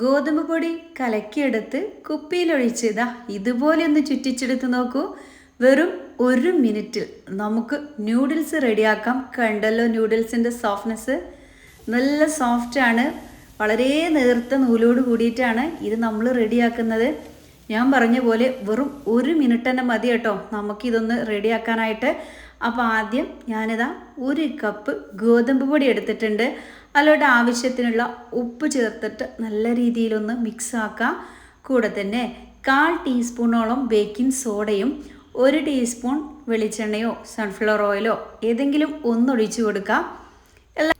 ഗോതമ്പ് പൊടി കലക്കിയെടുത്ത് കുപ്പിയിലൊഴിച്ച് ഇതാ ഇതുപോലെ ഒന്ന് ചുറ്റിച്ചെടുത്ത് നോക്കൂ. വെറും ഒരു മിനിറ്റിൽ നമുക്ക് ന്യൂഡിൽസ് റെഡിയാക്കാം. കണ്ടല്ലോ ന്യൂഡിൽസിന്റെ സോഫ്റ്റ്നെസ് നല്ല സോഫ്റ്റാണ് വളരെ നേർത്ത നൂലോട് കൂടിയിട്ടാണ് ഇത് നമ്മൾ റെഡിയാക്കുന്നത്. ഞാൻ പറഞ്ഞ പോലെ വെറും ഒരു മിനിറ്റ് തന്നെ മതി കേട്ടോ. നമുക്കിതൊന്ന് റെഡിയാക്കാനായിട്ട്. അപ്പോൾ ആദ്യം ഞാനിതാ ഒരു കപ്പ് ഗോതമ്പ് പൊടി എടുത്തിട്ടുണ്ട്. അതിലോട്ട് ആവശ്യത്തിനുള്ള ഉപ്പ് ചേർത്തിട്ട് നല്ല രീതിയിലൊന്ന് മിക്സ് ആക്കാം. കൂടെ തന്നെ കാൽ ടീസ്പൂണോളം ബേക്കിംഗ് സോഡയും ഒരു ടീസ്പൂൺ വെളിച്ചെണ്ണയോ സൺഫ്ലവർ ഓയിലോ ഏതെങ്കിലും ഒന്നൊഴിച്ചു കൊടുക്കുക എല്ലാ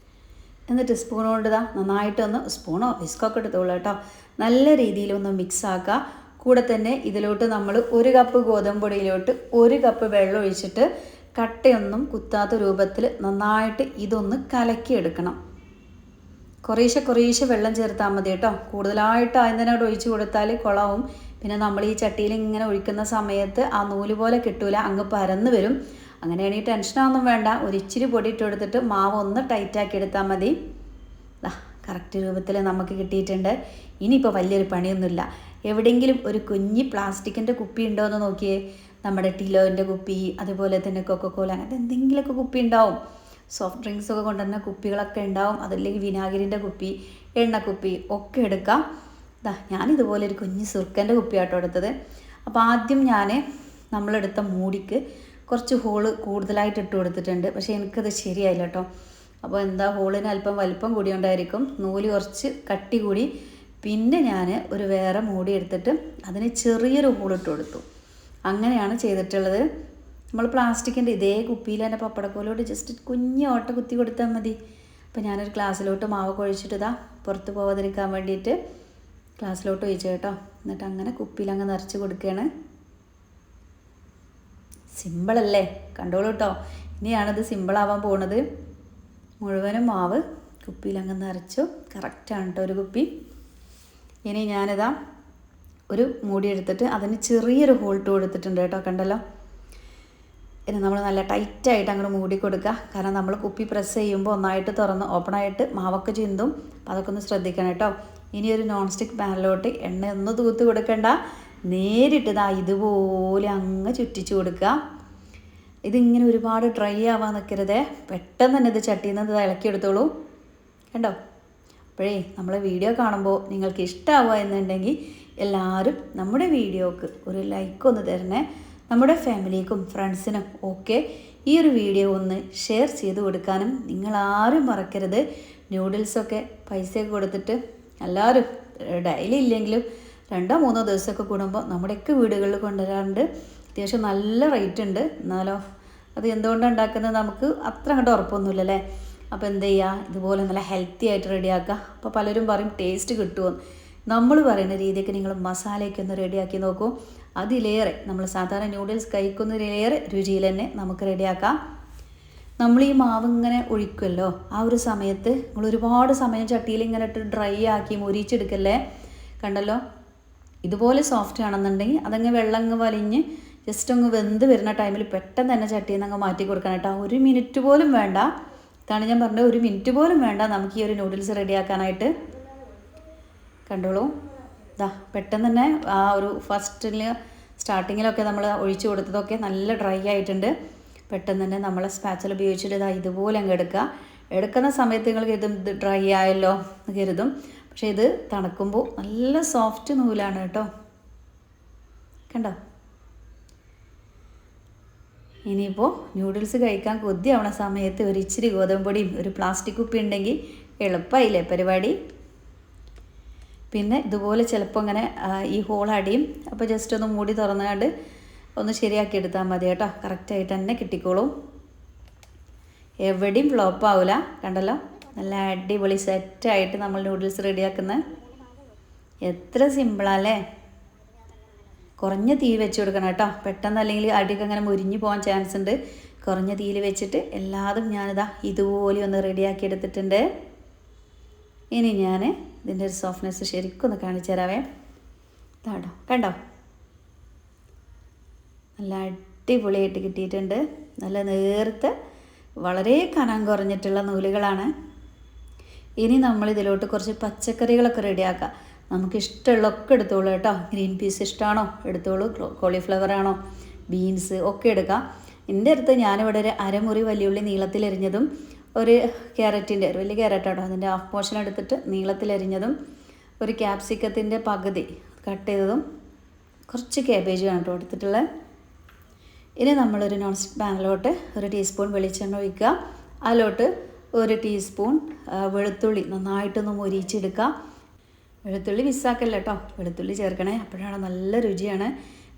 എന്നിട്ട് സ്പൂൺ കൊണ്ട് നന്നായിട്ടൊന്ന് സ്പൂണോ വിസ്കൊക്കെ എടുത്തോളൂ കേട്ടോ. നല്ല രീതിയിലൊന്ന് മിക്സ് ആക്കുക കൂടെ തന്നെ ഇതിലോട്ട് നമ്മൾ ഒരു കപ്പ് ഗോതമ്പ് പൊടിയിലോട്ട് ഒരു കപ്പ് വെള്ളം ഒഴിച്ചിട്ട് കട്ടയൊന്നും കുത്താത്ത രൂപത്തിൽ നന്നായിട്ട് ഇതൊന്ന് കലക്കിയെടുക്കണം. കുറേശ്ശെ കുറേശ്ശെ വെള്ളം ചേർത്താൽ മതി കേട്ടോ. കൂടുതലായിട്ട് അതിനോട് ഒഴിച്ചു കൊടുത്താൽ കുളവും. പിന്നെ നമ്മൾ ഈ ചട്ടിയിൽ ഇങ്ങനെ ഒഴിക്കുന്ന സമയത്ത് ആ നൂൽ പോലെ കിട്ടൂല. അങ്ങ് പരന്ന് വരും. അങ്ങനെയാണെങ്കിൽ ടെൻഷനൊന്നും വേണ്ട. ഒരു ഇച്ചിരി ഇട്ട് കൊടുത്തിട്ട് മാവ് ഒന്ന് ടൈറ്റാക്കി എടുത്താൽ മതി. കറക്റ്റ് രൂപത്തിൽ നമുക്ക് കിട്ടിയിട്ടുണ്ട്. ഇനിയിപ്പോൾ വലിയൊരു പണിയൊന്നുമില്ല. എവിടെയെങ്കിലും ഒരു കുഞ്ഞി പ്ലാസ്റ്റിക്കിന്റെ കുപ്പി ഉണ്ടോ എന്ന് നോക്കിയേ. നമ്മുടെ ടിലോന്റെ കുപ്പി അതുപോലെ തന്നെ കൊക്കക്കോല അങ്ങനത്തെ എന്തെങ്കിലുമൊക്കെ കുപ്പി ഉണ്ടാവും. സോഫ്റ്റ് ഡ്രിങ്ക്സ് ഒക്കെ കൊണ്ടുവരുന്ന കുപ്പികളൊക്കെ ഉണ്ടാവും. അതല്ലെങ്കിൽ വിനാഗിരിന്റെ കുപ്പി എണ്ണക്കുപ്പി ഒക്കെ എടുക്കാം. ഇതാ ഞാനിതുപോലെ ഒരു കുഞ്ഞ് സുർക്കന്റെ കുപ്പിയാട്ടോ എടുത്തത്. അപ്പോൾ ആദ്യം ഞാൻ നമ്മളെടുത്ത മൂടിക്ക് കുറച്ച് ഹോൾ കൂടുതലായിട്ട് ഇട്ട് കൊടുത്തിട്ടുണ്ട്. പക്ഷേ എനിക്കത് ശരിയായില്ല കേട്ടോ അപ്പോൾ എന്താ ഹോളിന് അല്പം വലിപ്പം കൂടിയോണ്ടായിരിക്കും നൂൽ കുറച്ച് കട്ടി കൂടി. പിന്നെ ഞാൻ ഒരു വേറെ മൂടി എടുത്തിട്ട് അതിന് ചെറിയൊരു ഹോൾ ഇട്ട് കൊടുത്തു. അങ്ങനെയാണ് ചെയ്തിട്ടുള്ളത്. നമ്മൾ പ്ലാസ്റ്റിക്കിന്റെ ഇതേ കുപ്പിയിൽ തന്നെ പപ്പടക്കോലോട്ട് ജസ്റ്റ് കുഞ്ഞ് ഓട്ട കുത്തി കൊടുത്താൽ മതി. അപ്പോൾ ഞാനൊരു ഗ്ലാസ്സിലോട്ട് മാവ് കുഴിച്ചിട്ട് ഇതാ പുറത്ത് പോവാതിരിക്കാൻ വേണ്ടിയിട്ട് ഗ്ലാസ്സിലോട്ട് ഒഴിച്ചു കേട്ടോ. എന്നിട്ട് അങ്ങനെ കുപ്പിയിൽ അങ്ങ് നിറച്ച് കൊടുക്കുകയാണ് സിമ്പിളല്ലേ കണ്ടോളൂ കേട്ടോ ഇനിയാണിത് സിമ്പിളാവാൻ പോണത്. മുഴുവനും മാവ് കുപ്പിയിൽ അങ്ങ് നിറച്ചു. കറക്റ്റാണ് കേട്ടോ ഒരു കുപ്പി. ഇനി ഞാനിതാ ഒരു മൂടി എടുത്തിട്ട് അതിന് ചെറിയൊരു ഹോൾട്ട് കൊടുത്തിട്ടുണ്ട് കേട്ടോ. കണ്ടല്ലോ? ഇനി നമ്മൾ നല്ല ടൈറ്റായിട്ട് അങ്ങോട്ട് മൂടി കൊടുക്കുക കാരണം നമ്മൾ കുപ്പി പ്രസ് ചെയ്യുമ്പോൾ ഒന്നായിട്ട് തുറന്ന് ഓപ്പണായിട്ട് മാവൊക്കെ ചിന്തും. അതൊക്കെ ഒന്ന് ശ്രദ്ധിക്കണം കേട്ടോ. ഇനി ഒരു നോൺ സ്റ്റിക്ക് പാനിലോട്ട് എണ്ണ ഒന്ന് തൂത്ത് കൊടുക്കണ്ട. നേരിട്ട് ഇതാ ഇതുപോലെ അങ്ങ് ചുറ്റിച്ച് കൊടുക്കുക ഇതിങ്ങനെ ഒരുപാട് ഡ്രൈ ആവാൻ നിൽക്കരുതേ പെട്ടെന്ന് തന്നെ ഇത് ചട്ടിയിൽ നിന്ന് ഇത് ഇളക്കിയെടുത്തോളൂ കണ്ടോ? അപ്പോഴേ നമ്മൾ വീഡിയോ കാണുമ്പോൾ നിങ്ങൾക്ക് ഇഷ്ടമാവുക എന്നുണ്ടെങ്കിൽ എല്ലാവരും നമ്മുടെ വീഡിയോക്ക് ഒരു ലൈക്ക് ഒന്ന് തരണേ. നമ്മുടെ ഫാമിലിക്കും ഫ്രണ്ട്സിനും ഒക്കെ ഈ ഒരു വീഡിയോ ഒന്ന് ഷെയർ ചെയ്ത് കൊടുക്കാനും നിങ്ങൾ ആരും മറക്കരുത് ന്യൂഡിൽസൊക്കെ പൈസയൊക്കെ കൊടുത്തിട്ട് എല്ലാവരും ഡെയിലി ഇല്ലെങ്കിലും രണ്ടോ മൂന്നോ ദിവസമൊക്കെ കൂടുമ്പോൾ നമ്മുടെയൊക്കെ വീടുകളിൽ കൊണ്ടുവരാറുണ്ട്. അത്യാവശ്യം നല്ല റേറ്റ് ഉണ്ട്. എന്നാലോ അത് എന്തുകൊണ്ടാണ് ഉണ്ടാക്കുന്നത് നമുക്ക് അത്ര അങ്ങോട്ട് ഉറപ്പൊന്നുമില്ലല്ലേ? അപ്പോൾ എന്ത് ചെയ്യുക ഇതുപോലെ നല്ല ഹെൽത്തി ആയിട്ട് റെഡിയാക്കുക അപ്പോൾ പലരും പറയും ടേസ്റ്റ് കിട്ടുമോ നമ്മൾ പറയുന്ന രീതിക്ക് നിങ്ങൾ മസാലയൊക്കെ ഒന്ന് റെഡിയാക്കി നോക്കൂ. അതിലേറെ നമ്മൾ സാധാരണ ന്യൂഡിൽസ് കഴിക്കുന്നതിലേറെ രുചിയിൽ തന്നെ നമുക്ക് റെഡിയാക്കാം നമ്മൾ ഈ മാവ് ഇങ്ങനെ ഒഴിക്കുമല്ലോ ആ ഒരു സമയത്ത് നമ്മൾ ഒരുപാട് സമയം ചട്ടിയിൽ ഇങ്ങനെ ഇട്ട് ഡ്രൈ ആക്കി മുരിച്ചെടുക്കല്ലേ? കണ്ടല്ലോ? ഇതുപോലെ സോഫ്റ്റ് ആണെന്നുണ്ടെങ്കിൽ അതങ്ങ് വെള്ളം അങ്ങ് വലിഞ്ഞ് ജസ്റ്റ് അങ്ങ് വെന്ത് വരുന്ന ടൈമിൽ പെട്ടെന്ന് തന്നെ ചട്ടിയിൽ നിന്ന് അങ്ങ് മാറ്റി കൊടുക്കണം കേട്ടോ. ഒരു മിനിറ്റ് പോലും വേണ്ട. ഇതാണ് ഞാൻ പറഞ്ഞത് ഒരു മിനിറ്റ് പോലും വേണ്ട നമുക്ക് ഈ ഒരു നൂഡിൽസ് റെഡിയാക്കാനായിട്ട് കണ്ടോളൂ. ഇതാ പെട്ടെന്ന് തന്നെ ആ ഒരു ഫസ്റ്റിൽ സ്റ്റാർട്ടിങ്ങിലൊക്കെ നമ്മൾ ഒഴിച്ചു കൊടുത്തതൊക്കെ നല്ല ഡ്രൈ ആയിട്ടുണ്ട്. പെട്ടെന്ന് തന്നെ നമ്മൾ സ്പാച്ചൽ ഉപയോഗിച്ചിട്ട് ഇതാ ഇതുപോലെ അങ്ങ് എടുക്കുക. എടുക്കുന്ന സമയത്ത് നിങ്ങൾ കരുതും ഇത് ഡ്രൈ ആയല്ലോ എന്ന് കരുതും. പക്ഷേ ഇത് തണുക്കുമ്പോൾ നല്ല സോഫ്റ്റ് നൂലാണ് കേട്ടോ. കണ്ടോ? ഇനിയിപ്പോൾ ന്യൂഡിൽസ് കഴിക്കാൻ കൊതിയാവണ സമയത്ത് ഒരു ഇച്ചിരി ഗോതമ്പൊടിയും ഒരു പ്ലാസ്റ്റിക് കുപ്പി ഉണ്ടെങ്കിൽ എളുപ്പമായില്ലേ പരിപാടി? പിന്നെ ഇതുപോലെ ചിലപ്പോൾ ഇങ്ങനെ ഈ ഹോൾ അടിയും അപ്പോൾ ജസ്റ്റ് ഒന്ന് മൂടി തുറന്നുകൊണ്ട് ഒന്ന് ശരിയാക്കി എടുത്താൽ മതി കേട്ടോ. കറക്റ്റായിട്ട് തന്നെ കിട്ടിക്കോളും. എവിടെയും ഫ്ലോപ്പ് ആവില്ല കണ്ടല്ലോ? നല്ല അടിപൊളി സെറ്റായിട്ട് നമ്മൾ നൂഡിൽസ് റെഡിയാക്കുന്ന എത്ര സിമ്പിളാല്ലേ കുറഞ്ഞ തീ വെച്ച് കൊടുക്കണം കേട്ടോ. പെട്ടെന്ന് അല്ലെങ്കിൽ അടിയൊക്കെ അങ്ങനെ മുരിഞ്ഞു പോകാൻ ചാൻസ് ഉണ്ട്. കുറഞ്ഞ തീയിൽ വെച്ചിട്ട് എല്ലാതും ഞാനിതാ ഇതുപോലെ ഒന്ന് റെഡിയാക്കി എടുത്തിട്ടുണ്ട്. ഇനി ഞാൻ ഇതിന്റെ ഒരു സോഫ്റ്റ്നെസ് ശരിക്കും ഒന്ന് കാണിച്ചു തരാവേ. ഇതാടോ കണ്ടോ? നല്ല അടിപൊളിയായിട്ട് കിട്ടിയിട്ടുണ്ട്. നല്ല നേർത്ത വളരെ കനം കുറഞ്ഞിട്ടുള്ള നൂലുകളാണ്. ഇനി നമ്മൾ ഇതിലോട്ട് കുറച്ച് പച്ചക്കറികളൊക്കെ റെഡിയാക്കാം നമുക്ക് ഇഷ്ടമുള്ളതൊക്കെ എടുത്തോളൂ കേട്ടോ. ഗ്രീൻ പീസ് ഇഷ്ടമാണോ? എടുത്തോളൂ. കോളിഫ്ലവർ ആണോ? ബീൻസ് ഒക്കെ എടുക്കാം. എന്റെ അടുത്ത് ഞാനിവിടെ ഒരു അരമുറി വലിയുള്ളി നീളത്തിലരിഞ്ഞതും ഒരു ക്യാരറ്റിന്റെ ഒരു വലിയ ക്യാരറ്റാണോ അതിന്റെ ഹാഫ് പോർഷൻ എടുത്തിട്ട് നീളത്തിലരിഞ്ഞതും ഒരു ക്യാപ്സിക്കത്തിന്റെ പകുതി കട്ട് ചെയ്തതും കുറച്ച് ക്യാബേജ് ആണ് കേട്ടോ എടുത്തിട്ടുള്ളത് ഇനി നമ്മളൊരു നോൺ സ്റ്റിക്ക് പാനിലോട്ട് ഒരു ടീസ്പൂൺ വെളിച്ചെണ്ണ ഒഴിക്കുക. അതിലോട്ട് ഒരു ടീസ്പൂൺ വെളുത്തുള്ളി നന്നായിട്ടൊന്ന് മുരിച്ചെടുക്കുക വെളുത്തുള്ളി മിസ്സാക്കല്ല കേട്ടോ വെളുത്തുള്ളി ചേർക്കണേ. അപ്പോഴാണ് നല്ല രുചിയാണ്.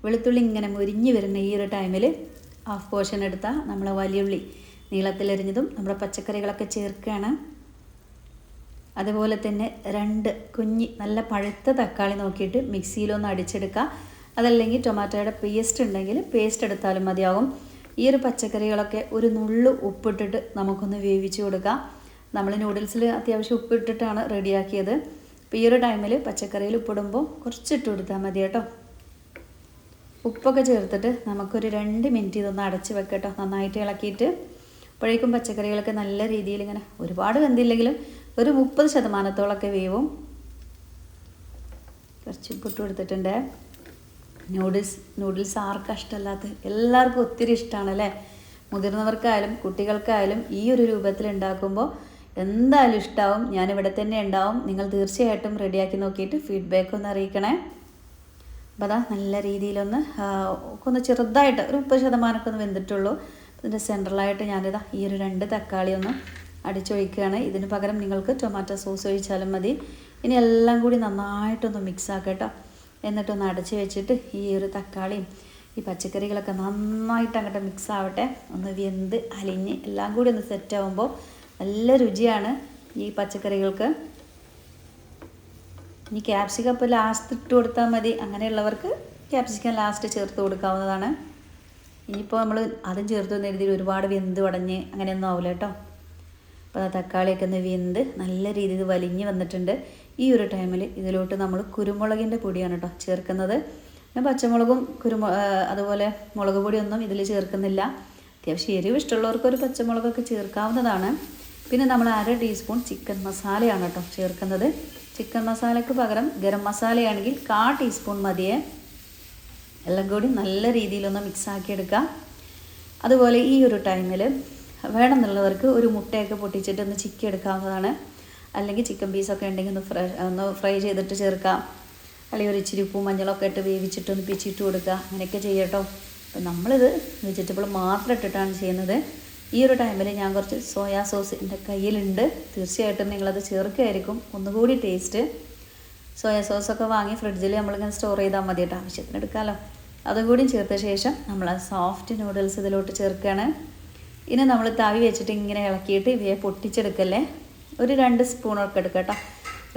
വെളുത്തുള്ളി ഇങ്ങനെ മുരിഞ്ഞ് വരുന്ന ഈ ഒരു ടൈമിൽ ഹാഫ് പോർഷൻ എടുത്താൽ നമ്മൾ വലിയുള്ളി നീളത്തിലരിഞ്ഞതും നമ്മുടെ പച്ചക്കറികളൊക്കെ ചേർക്കുകയാണ്. അതുപോലെ തന്നെ രണ്ട് കുഞ്ഞി നല്ല പഴുത്ത തക്കാളി നോക്കിയിട്ട് മിക്സിയിലൊന്ന് അടിച്ചെടുക്കുക. അതല്ലെങ്കിൽ ടൊമാറ്റോയുടെ പേസ്റ്റ് ഉണ്ടെങ്കിൽ പേസ്റ്റ് എടുത്താലും മതിയാകും ഈ ഒരു പച്ചക്കറികളൊക്കെ ഒരു നുള്ളു ഉപ്പിട്ടിട്ട് നമുക്കൊന്ന് വേവിച്ച് കൊടുക്കാം നമ്മൾ നൂഡിൽസിൽ അത്യാവശ്യം ഉപ്പിട്ടിട്ടാണ് റെഡിയാക്കിയത്. അപ്പോൾ ഈ ഒരു ടൈമിൽ പച്ചക്കറിയിൽ ഉപ്പിടുമ്പോൾ കുറച്ചിട്ട് കൊടുത്താൽ മതി കേട്ടോ. ഉപ്പൊക്കെ ചേർത്തിട്ട് നമുക്കൊരു രണ്ട് മിനിറ്റ് ഇതൊന്ന് അടച്ച് വെക്കട്ടോ. നന്നായിട്ട് ഇളക്കിയിട്ട്. അപ്പോഴേക്കും പച്ചക്കറികളൊക്കെ നല്ല രീതിയിൽ ഇങ്ങനെ ഒരുപാട് വെന്തില്ലെങ്കിലും ഒരു മുപ്പത് ശതമാനത്തോളമൊക്കെ വേവും. കുറച്ച് ഉപ്പിട്ട് കൊടുത്തിട്ടുണ്ട്. നൂഡിൽസ് നൂഡിൽസ് ആർക്കും ഇഷ്ടമല്ലാത്ത എല്ലാവർക്കും ഒത്തിരി ഇഷ്ടമാണ് അല്ലേ മുതിർന്നവർക്കായാലും കുട്ടികൾക്കായാലും ഈ ഒരു രൂപത്തിൽ ഉണ്ടാക്കുമ്പോൾ എന്തായാലും ഇഷ്ടമാവും ഞാനിവിടെ തന്നെ ഉണ്ടാവും. നിങ്ങൾ തീർച്ചയായിട്ടും റെഡിയാക്കി നോക്കിയിട്ട് ഫീഡ്ബാക്ക് ഒന്ന് അറിയിക്കണേ. അപ്പോൾ അതാ നല്ല രീതിയിലൊന്ന് ഒന്ന് ചെറുതായിട്ട് ഒരു മുപ്പത് ശതമാനമൊക്കെ ഒന്ന് വെന്തിട്ടുള്ളൂ. ഇതിന്റെ സെൻട്രലായിട്ട് ഞാനിതാ ഈ ഒരു രണ്ട് തക്കാളി ഒന്ന് അടിച്ചൊഴിക്കുകയാണ്. ഇതിന് പകരം നിങ്ങൾക്ക് ടൊമാറ്റോ സോസ് ഒഴിച്ചാലും മതി. ഇനി എല്ലാം കൂടി നന്നായിട്ടൊന്ന് മിക്സ് ആക്കട്ടോ. എന്നിട്ടൊന്ന് അടച്ച് വെച്ചിട്ട് ഈ ഒരു തക്കാളിയും ഈ പച്ചക്കറികളൊക്കെ നന്നായിട്ട് അങ്ങോട്ട് മിക്സ് ആവട്ടെ. ഒന്ന് വെന്ത് അലിഞ്ഞ് എല്ലാം കൂടി ഒന്ന് സെറ്റ് ആകുമ്പോൾ നല്ല രുചിയാണ് ഈ പച്ചക്കറികൾക്ക്. ഇനി ക്യാപ്സിക്കം ഇപ്പോൾ ലാസ്റ്റ് ഇട്ട് കൊടുത്താൽ മതി. അങ്ങനെയുള്ളവർക്ക് ക്യാപ്സിക്കം ലാസ്റ്റ് ചേർത്ത് കൊടുക്കാവുന്നതാണ്. ഇനിയിപ്പോൾ നമ്മൾ അതും ചേർത്ത് വന്ന രീതിയിൽ ഒരുപാട് വെന്ത് ഉടഞ്ഞ് അങ്ങനെയൊന്നും ആവില്ല കേട്ടോ. അപ്പോൾ തക്കാളിയൊക്കെ ഒന്ന് വെന്ത് നല്ല രീതിയിൽ വലിഞ്ഞ് വന്നിട്ടുണ്ട്. ഈ ഒരു ടൈമിൽ ഇതിലോട്ട് നമ്മൾ കുരുമുളകിന്റെ പൊടിയാണ് കേട്ടോ ചേർക്കുന്നത്. പിന്നെ പച്ചമുളകും കുരുമു അതുപോലെ മുളക് പൊടിയൊന്നും ഇതിൽ ചേർക്കുന്നില്ല. അത്യാവശ്യം എരിവ് ഇഷ്ടമുള്ളവർക്ക് ഒരു പച്ചമുളകൊക്കെ ചേർക്കാവുന്നതാണ്. പിന്നെ നമ്മൾ അര ടീസ്പൂൺ ചിക്കൻ മസാലയാണ് കേട്ടോ ചേർക്കുന്നത്. ചിക്കൻ മസാലയ്ക്ക് പകരം ഗരം മസാലയാണെങ്കിൽ കാ ടീസ്പൂൺ മതിയേ. എല്ലാം കൂടി നല്ല രീതിയിലൊന്ന് മിക്സ് ആക്കി എടുക്കാം അതുപോലെ ഈ ഒരു ടൈമിൽ വേണമെന്നുള്ളവർക്ക് ഒരു മുട്ടയൊക്കെ പൊട്ടിച്ചിട്ട് ഒന്ന് ചിക്കി എടുക്കാവുന്നതാണ് അല്ലെങ്കിൽ ചിക്കൻ പീസൊക്കെ ഉണ്ടെങ്കിൽ ഒന്ന് ഫ്രൈ ഒന്ന് ഫ്രൈ ചെയ്തിട്ട് ചേർക്കാം. അല്ലെങ്കിൽ ഒരു ഇച്ചിരി ഉപ്പും മഞ്ഞളൊക്കെ ഇട്ട് വേവിച്ചിട്ട് ഒന്ന് പിച്ചിട്ട് കൊടുക്കുക. അങ്ങനെയൊക്കെ ചെയ്യട്ടോ. അപ്പം നമ്മളിത് വെജിറ്റബിൾ മാത്രം ഇട്ടിട്ടാണ് ചെയ്യുന്നത്. ഈ ഒരു ടൈമിൽ ഞാൻ കുറച്ച് സോയാ സോസ് എന്റെ കയ്യിലുണ്ട്. തീർച്ചയായിട്ടും നിങ്ങളത് ചേർക്കുകയായിരിക്കും ഒന്നുകൂടി ടേസ്റ്റ്. സോയാ സോസൊക്കെ വാങ്ങി ഫ്രിഡ്ജിൽ നമ്മളിങ്ങനെ സ്റ്റോർ ചെയ്താൽ മതി കേട്ടോ ആവശ്യത്തിന് എടുക്കാമല്ലോ അതും കൂടി ചേർത്ത ശേഷം നമ്മൾ സോഫ്റ്റ് നൂഡിൽസ് ഇതിലോട്ട് ചേർക്കുകയാണ് ഇനി നമ്മൾ തവി വെച്ചിട്ട് ഇങ്ങനെ ഇളക്കിയിട്ട് ഇവയെ പൊട്ടിച്ചെടുക്കല്ലേ? ഒരു രണ്ട് സ്പൂണൊക്കെ എടുക്കുക കേട്ടോ.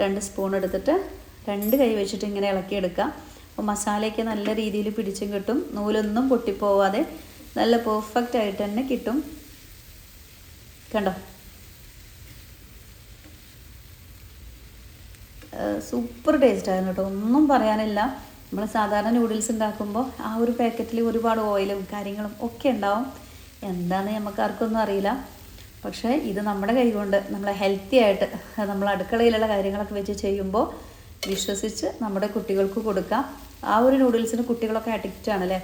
രണ്ട് സ്പൂൺ എടുത്തിട്ട് രണ്ട് കൈ വെച്ചിട്ട് ഇങ്ങനെ ഇളക്കിയെടുക്കുക അപ്പോൾ മസാലയൊക്കെ നല്ല രീതിയിൽ പിടിച്ചും കിട്ടും. നൂലൊന്നും പൊട്ടിപ്പോവാതെ നല്ല പെർഫെക്റ്റ് ആയിട്ട് തന്നെ കിട്ടും. കണ്ടോ? സൂപ്പർ ടേസ്റ്റ് ആയിരുന്നു കേട്ടോ. ഒന്നും പറയാനില്ല. നമ്മൾ സാധാരണ നൂഡിൽസ് ഉണ്ടാക്കുമ്പോൾ ആ ഒരു പാക്കറ്റിൽ ഒരുപാട് ഓയിലും കാര്യങ്ങളും ഒക്കെ ഉണ്ടാവും. എന്താണെന്ന് നമുക്ക് ആർക്കൊന്നും അറിയില്ല. പക്ഷേ ഇത് നമ്മുടെ കൈകൊണ്ട് നമ്മൾ ഹെൽത്തി ആയിട്ട് നമ്മൾ അടുക്കളയിലുള്ള കാര്യങ്ങളൊക്കെ വെച്ച് ചെയ്യുമ്പോൾ വിശ്വസിച്ച് നമ്മുടെ കുട്ടികൾക്ക് കൊടുക്കാം. ആ ഒരു നൂഡിൽസിന് കുട്ടികളൊക്കെ അഡിക്റ്റ് ആണല്ലേ?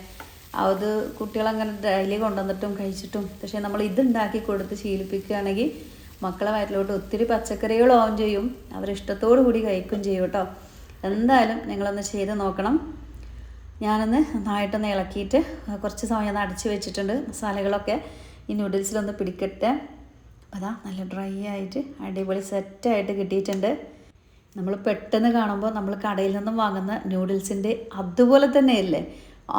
അത് കുട്ടികളങ്ങനെ ഡെയിലി കൊണ്ടുവന്നിട്ടും കഴിച്ചിട്ടും പക്ഷേ നമ്മൾ ഇതുണ്ടാക്കി കൊടുത്ത് ശീലിപ്പിക്കുകയാണെങ്കിൽ മക്കളെ വയറ്റിലോട്ട് ഒത്തിരി പച്ചക്കറികൾ ഓൺ ചെയ്യും. അവരിഷ്ടത്തോടു കൂടി കഴിക്കും ചെയ്യും കേട്ടോ. എന്തായാലും നിങ്ങളൊന്ന് ചെയ്ത് നോക്കണം. ഞാനൊന്ന് നന്നായിട്ടൊന്ന് ഇളക്കിയിട്ട് കുറച്ച് സമയം ഒന്ന് അടച്ചു വെച്ചിട്ടുണ്ട് മസാലകളൊക്കെ. ഈ നൂഡിൽസിലൊന്ന് പിടിക്കട്ടെ. അപ്പോൾ അതാ നല്ല ഡ്രൈ ആയിട്ട് അടിപൊളി സെറ്റായിട്ട് കിട്ടിയിട്ടുണ്ട്. നമ്മൾ പെട്ടെന്ന് കാണുമ്പോൾ നമ്മൾ കടയിൽ നിന്നും വാങ്ങുന്ന നൂഡിൽസിന്റെ അതുപോലെ തന്നെയല്ലേ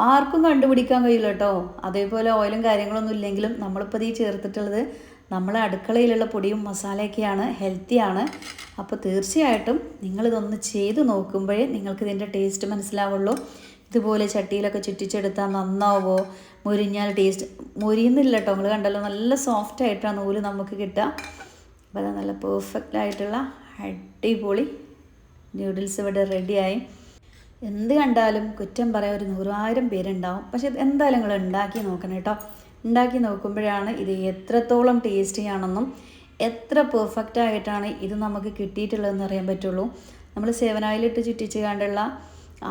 ആർക്കും കണ്ടുപിടിക്കാൻ കഴിയില്ല കേട്ടോ. അതേപോലെ ഓയിലും കാര്യങ്ങളൊന്നും ഇല്ലെങ്കിലും നമ്മളിപ്പോൾ ഈ ചേർത്തിട്ടുള്ളത് നമ്മളെ അടുക്കളയിലുള്ള പൊടിയും മസാലയൊക്കെയാണ് ഹെൽത്തിയാണ്. അപ്പോൾ തീർച്ചയായിട്ടും നിങ്ങളിതൊന്ന് ചെയ്ത് നോക്കുമ്പോഴേ നിങ്ങൾക്ക് ഇതിന്റെ ടേസ്റ്റ് മനസ്സിലാവുള്ളൂ. ഇതുപോലെ ചട്ടിയിലൊക്കെ ചുറ്റിച്ചെടുത്താൽ നന്നാവോ? മുരിഞ്ഞാൽ ടേസ്റ്റ് മുരിയുന്നില്ല കേട്ടോ നിങ്ങൾ കണ്ടല്ലോ നല്ല സോഫ്റ്റ് ആയിട്ടാണ് നൂൽ നമുക്ക് കിട്ടുക. അപ്പോൾ അത് നല്ല പെർഫെക്റ്റ് ആയിട്ടുള്ള അടിപൊളി ന്യൂഡിൽസ് ഇവിടെ റെഡിയായി എന്ത് കണ്ടാലും കുറ്റം പറയാൻ ഒരു നൂറായിരം പേരുണ്ടാവും. പക്ഷെ എന്തായാലും നിങ്ങൾ ഉണ്ടാക്കി നോക്കണം കേട്ടോ. ഉണ്ടാക്കി നോക്കുമ്പോഴാണ് ഇത് എത്രത്തോളം ടേസ്റ്റി ആണെന്നും എത്ര പെർഫെക്റ്റ് ആയിട്ടാണ് ഇത് നമുക്ക് കിട്ടിയിട്ടുള്ളതെന്ന് അറിയാൻ പറ്റുള്ളൂ. നമ്മൾ സേവനായിലിട്ട് ചുറ്റിച്ച് കണ്ടുള്ള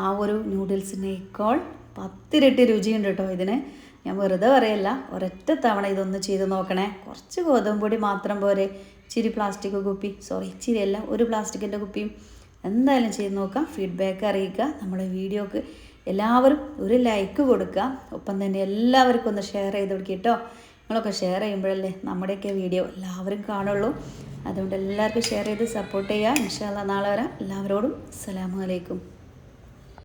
ആ ഒരു നൂഡിൽസിനേക്കാൾ പത്തിരട്ടി രുചിയുണ്ട് കേട്ടോ ഇതിന്. ഞാൻ വെറുതെ പറയല്ല ഒരൊറ്റ തവണ ഇതൊന്ന് ചെയ്ത് നോക്കണേ. കുറച്ച് ഗോതമ്പ് പൊടി മാത്രം പോരെ. ഇച്ചിരി പ്ലാസ്റ്റിക് കുപ്പി. സോറി ഇച്ചിരി അല്ല ഒരു പ്ലാസ്റ്റിക്കിന്റെ കുപ്പിയും. എന്തായാലും ചെയ്ത് നോക്കാം. ഫീഡ്ബാക്ക് അറിയിക്കുക. നമ്മുടെ വീഡിയോക്ക് എല്ലാവരും ഒരു ലൈക്ക് കൊടുക്കുക. ഒപ്പം തന്നെ എല്ലാവർക്കും ഒന്ന് ഷെയർ ചെയ്ത് കൊടുക്കുക കേട്ടോ. നിങ്ങളൊക്കെ ഷെയർ ചെയ്യുമ്പോഴല്ലേ നമ്മുടെയൊക്കെ വീഡിയോ എല്ലാവരും കാണുള്ളൂ. അതുകൊണ്ട് എല്ലാവർക്കും ഷെയർ ചെയ്ത് സപ്പോർട്ട് ചെയ്യുക. ഇൻഷാല്ല നാളെ വരാം. എല്ലാവരോടും അസ്സാം അലൈക്കും.